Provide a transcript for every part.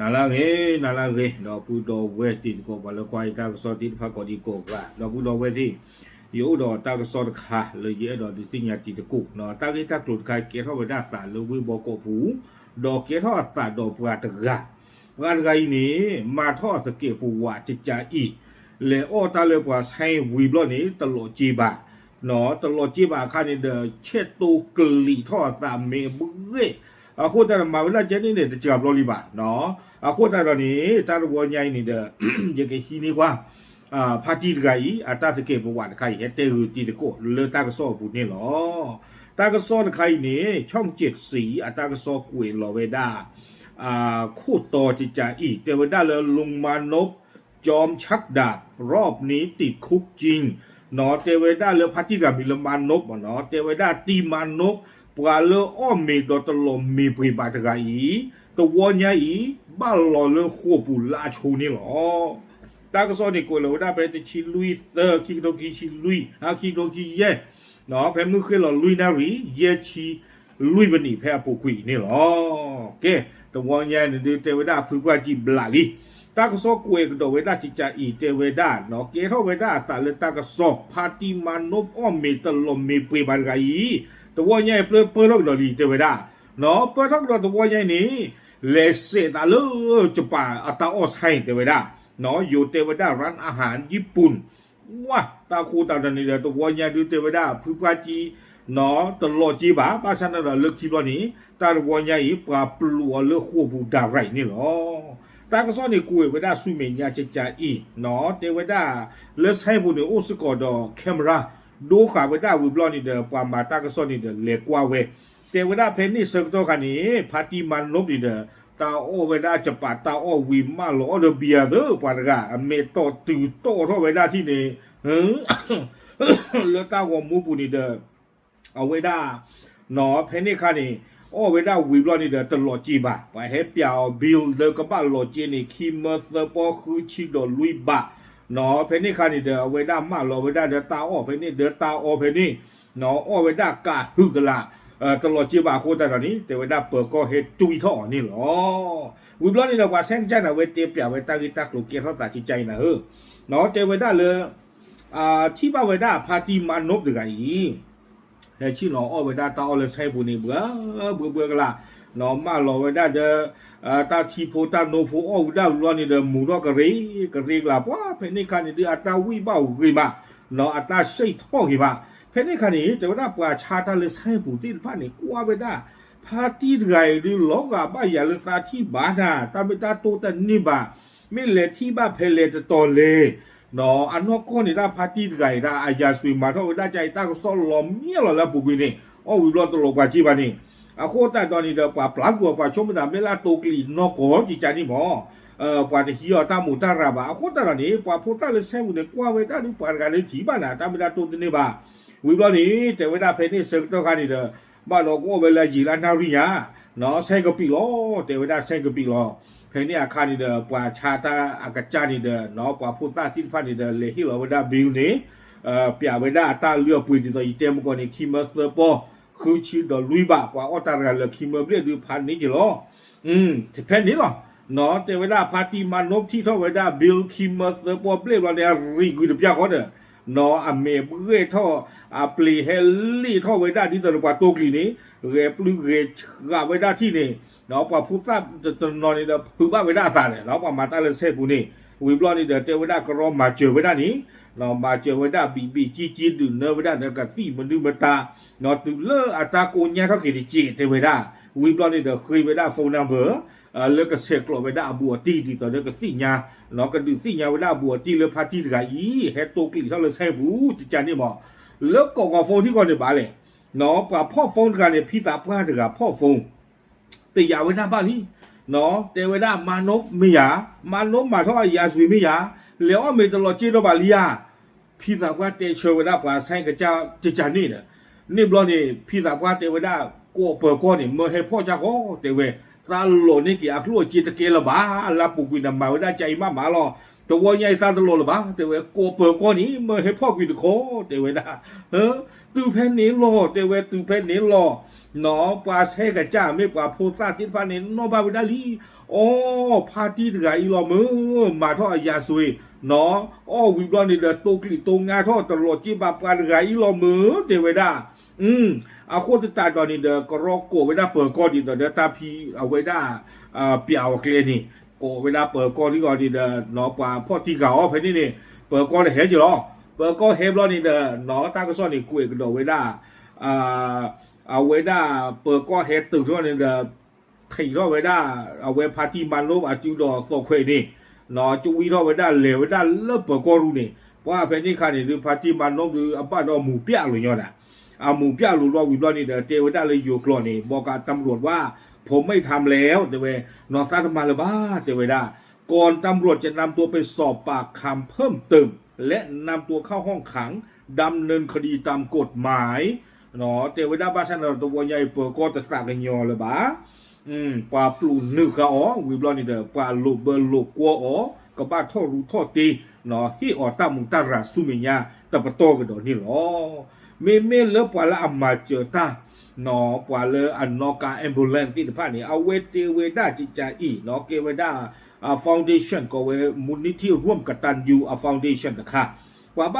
နာလာငေနာလာငေတော့ပူတော်ဝဲတီကိုဘလကွိုင်တာစောတီဖာကိုဒီကိုကတော့ပူတော်ဝဲတီယောတော့တာကစောတခါလေရတော့ဒီစညာတီတကုနော်တာကိတကလုတ်ခိုင်ကေထောဝဒတာလူဝိဘောကိုပူတော့ကေထောအတာတော့ပူတကဘာဂိုင်းနေမာထောစကေပူဝါချချာအီလေအော်တာလေပွားဆိုင်ဝီဘလော့နေတလို့ကြည်ပါနော်တလို့ကြည်ပါခါနေတဲ့ချက်တူကလီထောတာမေဘူးေ အခုတည်းမှာဝလာကျင်းနေတဲ့ကြာဘလို့လီပါနော်အခုတည်းတော့နေတာရဘောညိုင်းနေတဲ့ရေကဟီနေကွာအာပါတီတကကြီးအတသကေဘဝတခိုင်ရဲ့တေဟူတီတကိုလေတာကစောဘူးနေလောတာကစောတခိုင်နေช่องเจ็ดสีအตากစောကွေလောเวดาอ่าခုတော်จิจาอีเทวดาเลลุงมานพจอมชักดาบรอบนี้ติดคุกจริงเนาะเทวดาเลพัทธิกามิลมานพเนาะเทวดาตีมานพ ปวาเลอ้อมมีดอตลมมีปริบาตก ပရာလောအမေဒတလောမေပရိပါတကဤတဝညာဤဘလောလခုပူလာချုံနေလောတာကစောနေကိုလောဒါပဲတချီလူီသခိတိုကီချီလူီဟာခိတိုကီယေနော်ဖဲမှုခေလောလူီနာရီယေချီလူီဘနီဖဲအပူကွီနေလောကဲတဝညာနေတေဝဒဖူကွာကြည့်ဘလာလီတာကစောကွေကတော့ဝေဒချီချာဤတေဝဒနော်ကေထောဝေဒအတလတာကစောဖာတီမာနိုအောမေတလောမေပေဘာဂာယီ ตัวใหญ่เปลือเปลือกดอลีเทวดาเนาะเปลือกดอตัวใหญ่นี่เลเซตาเลจะป่าอัตาออสให้เทวดาเนาะอยู่เทวดาร้านอาหารญี่ปุ่นว้าตาคูตาดันนี่เดตัวใหญ่ดูเทวดาผู้ปาจีเนาะตลอดจีบาภาษานั้นเลิกคิดว่านี่ตาตัวใหญ่ปลาปลัวเลือกหัวบูดาไรนี่หรอตากซ้อนนี่กูเวดาสุเมียจะจาอีเนาะเทวดาเลสให้บุญโอสกอดอแคมรา ဒိုခါဝဒဝီဘလောနီဒပွမ်ဘာတာကဆောနီဒလေကွာဝဲတေဝဒဖဲနီစကတော့ခနီဖာတီမန်နုပ်ဒီဒတာအိုဝဒချပါတာအိုဝီမာလောဒဘီယာဒပွာရကအမေတော့တူတော့တော့ဝဒที่နေဟမ်လောတာဝမူပူနီဒအဝဒနော်ဖဲနီခါနီအော်ဝေဒဝီဘလော့နေတဲ့တလော်ကြီးပါဘာဟဲပြောင်ဘီလ်ဒကပါလော်ကြီးနေခီမတ်သပေါ်ခူချီတော်လူဘတ် หนอเพนนี่คันเดอเวด้ามาลอเวด้าเดอตาอ้อเพนนี่เดอตาอ้อเพนนี่หนอออเวด้ากาฮึกละตลอดจีบาโคแต่ตอนนี้แต่เวด้าเปิดก็เฮจุยท่อนี่หรอวิบล้อนี่นะว่าแซงใจนะเวเตียเปียเวตากิตากลูกเกียร์เขาตัดใจนะเออหนอเจเวด้าเลยอ่าที่บ้าเวด้าพาตีมานบดึกไงเฮ้ชื่อหนออเวด้าตาอ้อเลยใช่บุญนี่เบื่อเบื่อเบื่อกันละ နော်မလော်ဝဲဒါတဲ့အာတာတီဖိုတာနိုဖိုအော်ဒါလောနီတဲ့မူတော့ကလေးကလေးလာပွားဖဲနေခါနေဒီအတာဝိဘောက်ခေမနော်အတာရှိတ်ထောက်ခေမဖဲနေခါနေတဝဒပွာချာတာလေဆိုင်ပူတိဖာနေကွာဝဲဒါဖာတီဂိုင်ဒီလောကဘာရလစာတီဘာနာတပတာတိုတနိဘာမင်းလေတီဘာဖဲလေတော်လေနော်အနောက်ကနေဒါဖာတီဂိုင်ဒါအယာဆွေမာတော့ဒါကြိုက်တာဆော်လောမြေလော်လာပူကွင်းနေအော်ဝီလော်တော်လောကကြီးပါနေ အခုတန်တော်နေတော့ပါဘလောက်ကိုပါချုံမတာမဲလာတိုကလီနော်ကောကြည်ချာနေမောအာပါတဟီရတာမူတာရပါအခုတရနေပါဖို့တလည်းဆဲမှုနဲ့ကွာဝဲတာဒီပါကလေးကြီးပါလားတမတာတုန်နေပါဝီဘလနေတဝဲတာဖဲနေစတော့ခါနေတော့ဘာလို့ကိုပဲလာကြီးလာနာရိညာနော်ဆဲကပီလောတဝဲတာဆဲကပီလောဖဲနေအခါနေတော့ပွာချာတာအကကြနေတော့နော်ပွာဖို့တတိဖတ်နေတော့လေဟီလောဝဒဘီနေအာပြဝဲတာအတာလျော့ပွေတယ်တော့ဤတဲမကောနေခီမစပေါ် ခုချီတော့လူပါကွာအတာရလခီမဘလေဒီဖန်နေကြလောอืมတဖက်နေလောနော်တေဝဒပါတီမနုပ်တီထောဝဒဘီလခီမသပေါ်ပလေဝဒရီဂူတပြခေါ်တယ်နော်အမေဘွေထောအပလီဟဲလီထောဝဒဒီတော့ပွာတိုကလီနေရေပလူရေဂဝဒတီနေ နော်ပွာဖူသတ်နော်နေတော့ဖူပါဝဒသားတယ်နော်ပွာမတားလဲဆဲပူနေဝီဘလော့နေတဲ့တေဝဒကရောမာချေဝဒနီ နော်မာကျဝဒဘီဘီជីជីတူနဝဒနကတိမနုမတာနော်တူလအတာကိုညာတော့ကေជីတေဝဒဝီဘလနေတဲ့ခွေဝဒဖုန်းနံပါတ်အလကဆက်ကလဝဒအဘူတီတီတော့ကတိညာနော်ကတူတိညာဝဒအဘူတီလဖာတီတကဤဟဲတိုကလီဆောက်လဆဲဘူးတကြနေမောလောကောကဖုန်းတီကနေပါလေနော်ပဖော့ဖုန်းတကနေဖိတာပွားတကဖော့ဖုန်း တေယဝေဒပါလိနော်တေဝေဒမာနုမေယမာနုမာထောယာဇွေမေယလေအမေတလောကျေတော့ပါလိယဖိသာကွာတေချေဝေဒပါဆိုင်ကကြတကြနေတယ်နေဘလောနေဖိသာကွာတေဝေဒကိုပကောနေမဟေဖောချကောတေဝေသာလောနေကအခုကျေတကဲလပါလာပူကွေနမဝေဒကြိုင်မမာလောတော်ညိုင်သာတလို့လပါတေဝဲကိုပကောနီမဟေဖောက်ကွီတခေါ်တေဝဲတာဟမ်သူဖဲနေလောတေဝဲသူဖဲနေလော หมาลอตัวใหญ่ตาตะโลาเตเวกัวเปิดก้อนนี่เมื่อให้พ่อกุนโคเตเวดาตูแผ่นนี้รอเตเวตูแผ่นน้อเนาเซกะจ้าไม่ปาโพสาติพานี่โนบาวิดาลีโอ้พาร์ตี้ตกอีลอมือมาทอยาซุยเนาะโอวิบลอนี่เดตกลิตงาทอตลอดจีบาปาตกอีลอมือเตเวดาอืมอาโคตตาดอนี่เดกรอกโกเวดาเปิดกอดีเดตาพีเอาเวดาอ่าเปียวเคลนี่โกเวดาเปิดกอที่กอดีเดเนาะปาพ่อที่เก่าเพนี่นี่เปิดกอเห็นจิรอเปิดกอเฮบลอนี่เดเนาะตากะซอนนี่กุยกะโดเวดาอ่า เอาไว้ได้เปิดก็เฮดตึกทั่วเนี่ยเดถี่ก็ไว้ได้เอาไว้พาร์ตี้มันรูปอาจูดอโซเควนี่นาะจูวีก็ไว้ได้เหลวไว้ได้เลิกเปิดก็รู้นี่ว่าเพนนี่คันนี่คือพาร์ตี้มันรูปคืออัปดอหมู่เปียหรือยังน่ะเอาหมู่เปียกรู้ว่าวิบลอนี่เดเจไว้ได้เลยอยู่กลอนี่บอกกับตำรวจว่าผมไม่ทำแล้วเดเวนอซาทำมาเลยบ้าเจไว้ได้ก่อนตำรวจจะนำตัวไปสอบปากคำเพิ่มเติมและนำตัวเข้าห้องขังดำเนินคดีตามกฎหมาย เนาะเทวดาบาสันตัวใหญ่เปิดก็จะสร้างกันยอเลยบ้าอืมปลาปลูนึกเขาอ๋อวิบลอนี่เด้อปลาลูกเบอร์ลูกกัวอ๋อก็บ้าทอรู้ทอตีเนาะฮีออตามุงตาราสุเมียตะปะโตกันดอนี่หรอเมเมเลปลาละอัมมาเจอตาเนาะปลาเลอันนอกาแอมบูเลนที่ผ่านนี่เอาเวเตเวดาจิจาอีเนาะเกเวดาอ่าฟาวเดชั่นก็เวมูลนิธิร่วมกตันยูอ่าฟาวเดชั่นนะคะกว่าบ้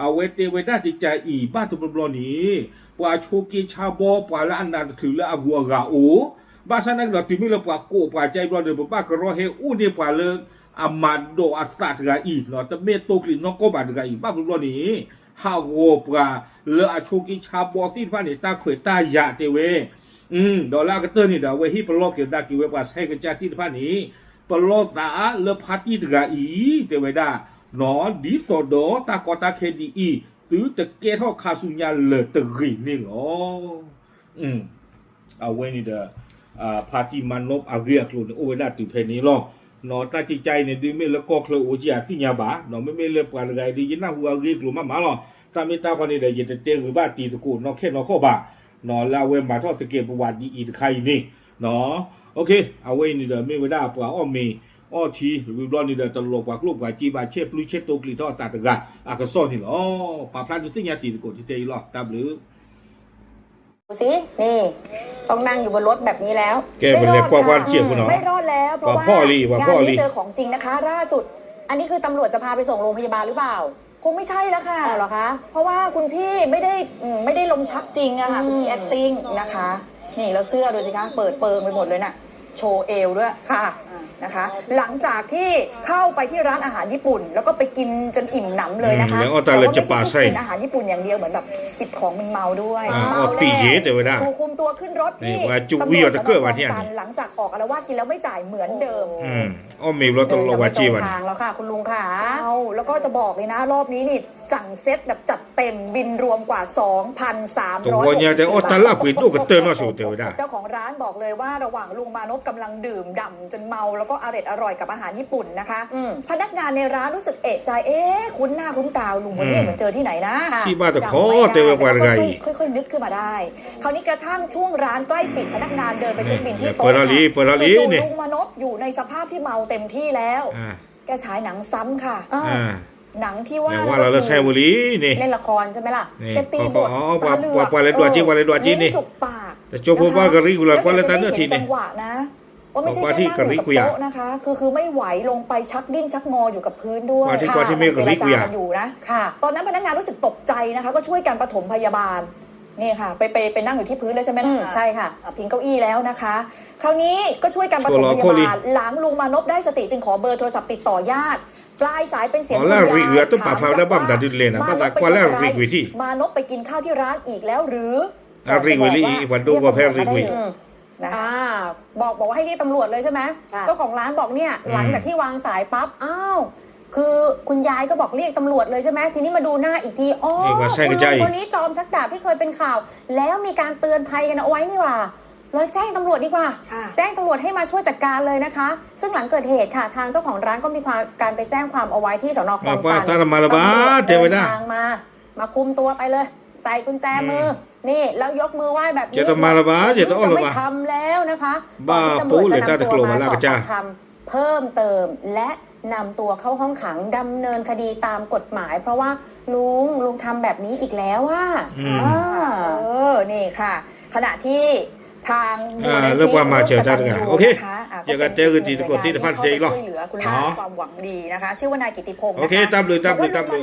อาเวเตเวด้าติจอีบ้าตุบลอนี่ปาโชกีชาบอปาละอันดาคือละอากัวกาโอบ้าสนักเราติมิลปาโกปาใจบลอเดปปากรอเฮอูนี่ปาเลอามาโดอัตตาตกาอีเนาะแตะเมโตกลีนก็บาตกาอีบ้าตุบลอนี่ฮาโวปราเลออาชูกิชาบอติฟ้านี่ตาเขวตายาเตเวอืมดอลลาร์ก็เตอร์นี่ดาเวฮิปโลกเกดากิเวปัสให้กันจาติฟ้านี่ปโลตาเลพาติตกาอีเตเวดา หนอดีโซโดตากอตาเคดีอีตือตะเกทอคาสุญญาเลตะรีนี่หรออืมเอาเวนี่เดออ่าพาติมันนบอาเรียกลุนโอเวดาติเพนี่หรอ no ta chi chai ne di me le ko klo o ji a ti nya ba no me me le pa le ga di yin na hu a ri klo ma ma lo ta me ta ko ni de ye te te ru ba ti tu ko no khe no kho ba no la we ma tho te ke bu wa di i de khai ni no okay a we ni de me we da pa o me o ti ru lo ni de to lo pa klo pa ji ba che plu che to kli to ta ta ga a ka so ni lo pa plan tu ti nya ti ko ti te lo w ดูสินี่ต้องนั่งอยู่บนรถแบบนี้แล้ว แกเป็นไม่เล็รกอดกว่าค่ะว่านเจี๊ยบคุณเนาะไม่รอดแล้ว เพราะว่าว่าพ่อรีว่าพ่อรีงานนี้เจอของจริงนะคะล่าสุด อันนี้คือตำรวจจะพาไปส่งโรงพยาบาลหรือเปล่า คงไม่ใช่แล้วค่ะอ้าวเหรอคะ เพราะว่าคุณพี่ไม่ได้อืมไม่ได้ลมชักจริงอะค่ะอืมคุณพี่ acting นะคะ นี่แล้วเสื้อดูสิคะ เปิดเปิงไปหมดเลยน่ะ โชว์เอวด้วยค่ะ นะคะ หลังจากที่เข้าไปที่ร้านอาหารญี่ปุ่น แล้วก็ไปกินจนอิ่มหนำเลยนะคะอืมแล้วเอาแต่ละจะปาไส้แต่ว่ไม่ใช่แค่กินอาหารญี่ปุ่นอย่างเดียวเหมือนแบบจิบของมึนเมาด้วยอ่าเมาออกปีเยแต่ว่าได้ถูกคุมตัวขึ้นรถนี่ที่ว่าจุตำรวิวเอาจตะสนเกิดว่าเนี่ยคลองตันหลังจากออกอารวาสกินแล้วไม่จ่ายเหมือนเดิมอืมอ้อมีรถตลอดว่าจีวันเดินจะไม่ตรงทางแล้วค่ะคุณลุงค่ะเอาแล้วก็จะบอกเลยนะ รอบนี้นี่สั่งเซ็ตแบบจัดเต็มบินรวมกว่า 2,300ตัวเนี่ยแต่ออตาลาคุยตู้ก็เตือนว่าสูเตวได้เจ้าของร้านบอกเลยว่าระหว่างลุงมานพกำลังดื่มด่ำจนเมาแล้วก็อร่อยอร่อยกับอาหารญี่ปุ่นนะคะอืมพนักงานในร้านรู้สึกเอะใจเอ๊ะคุ้นหน้าคุ้นตาลุงคนนี้อืมเหมือนเจอที่ไหนนะค่ะที่บ้านตะจำขอไม่เตวกว่าไงค่อยๆค่อยๆนึกขึ้นมาได้ คราวนี้กระทั่งช่วงร้านใกล้ปิดพนักงานเดินไปเช็คบินที่เนี่ยโต๊ะเปิดร้านนี้ค่ะเปิดร้านนี้จู่ๆนี่ลุงมานพอยู่ในสภาพที่เมาเต็มที่แล้วอ่าแกฉายหนังซ้ำค่ะอ่าอ่าหนังที่ว่าแต่ว่าเราจะใช้บุรีนี่เล่นละครใช่ไหมล่ะนี่แกตีบทอ๋อตาเหลือกว่าว่าอะไรตัวจริงว่าอะไรตัวจริงนี่ลิ้จุกปากแต่โจพบว่ากะริกุลาว่าแล้วแต่เนื้อทีแล้วดี๋ยวจะได้เห็นี่จังหวะนะ ว่าไม่ใช่ว่าแค่ที่นั่งอยู่กะริกับกุยะโต๊ะนะคะ คือคือไม่ไหวลงไปชักดิ้นชักงออยู่กับพื้นด้วยว่าที่ค่ะว่าที่ไม่กะริกุยะเจรจากันอยู่นะค่ะตอนนั้นพนักงานรู้สึกตกใจนะคะ ก็ช่วยกันปฐมพยาบาลนี่ค่ะ ไปไปไปนั่งอยู่ที่พื้นเลยใช่ไหมอืล่ะมใช่ค่ะอะพิงเก้าอี้แล้วนะคะ คราวนี้ก็ช่วยกันปฐมพยาบาลหลังลุงมานพได้สติจึงขอเบอร์โทรศัพท์ติดต่อญาติปลายสายเป็นเสียงอ๋อแล้วคุณริยายเรือต้องปะถามพาวแล้วบ้ามดัดดินเลยนะมบ้านพละไปกว่าแล้วทำอะไรริกวิธีมานพไปกินข้าวที่ร้านอีกแล้วหรืออะริกวิธีวันดูว่าแพ้ริกวิอืมบอกบอกว่าให้เรียกตำรวจเลยใช่ไหมค่ะ เจ้าของร้านบอกเนี่ยอืม หลังจากที่วางสายปั๊บอ้าวคือคุณยายก็บอกเรียกตำรวจเลยใช่ไหมทีนี้มาดูหน้าอีกทีอ๋อเรียกว่าใช่คุกณระใจลุงคนนี้จอมชักดาบที่เคยเป็นข่าว แล้วมีการเตือนภัยกันเอาไว้นี่หว่าเลยแจ้งตำรวจดีกว่า ค่ะ แจ้งตำรวจให้มาช่วยจัดการเลยนะคะ ซึ่งหลังเกิดเหตุค่ะ ทางเจ้าของร้านก็มีความการไปแจ้งความเอาไว้ที่สนคลองว่าตันตาละมาละบาตำรวจเทวดาดินทางมา มาคุมตัวไปเลย ใส่กุญแจมืออ นี่แล้วยกมือไหว้แบบนี้เจตมาละบาเจตอ้อละบาจะไม่ทำแล้วนะคะบ้าก่อนที่ตำรวจปูเลยจะตาตะนำโกตัวรธมามาสลาอบกระจ้าปากคำเพิ่มเติมและนำตัวเข้าห้องขังดำเนินคดีตามกฎหมาย เพราะว่าลุงลุงทำแบบนี้อีกแล้วว่าอืมเออนี่ค่ะ ขณะที่ทางมูลอ่านิธิเรื่องความมาเจอร่วมกันตัญญูอะโอเคนะคะอะเจอกันเจอกันที่ตะโกนที่ตะพันเจออีกรอบช่วยเหลือคุณอ๋ลุองความหวังดีนะคะ ชื่อว่านายกิติพงศ์โอเคนะคะตามเลยตามเลยบอกว่ตามเลย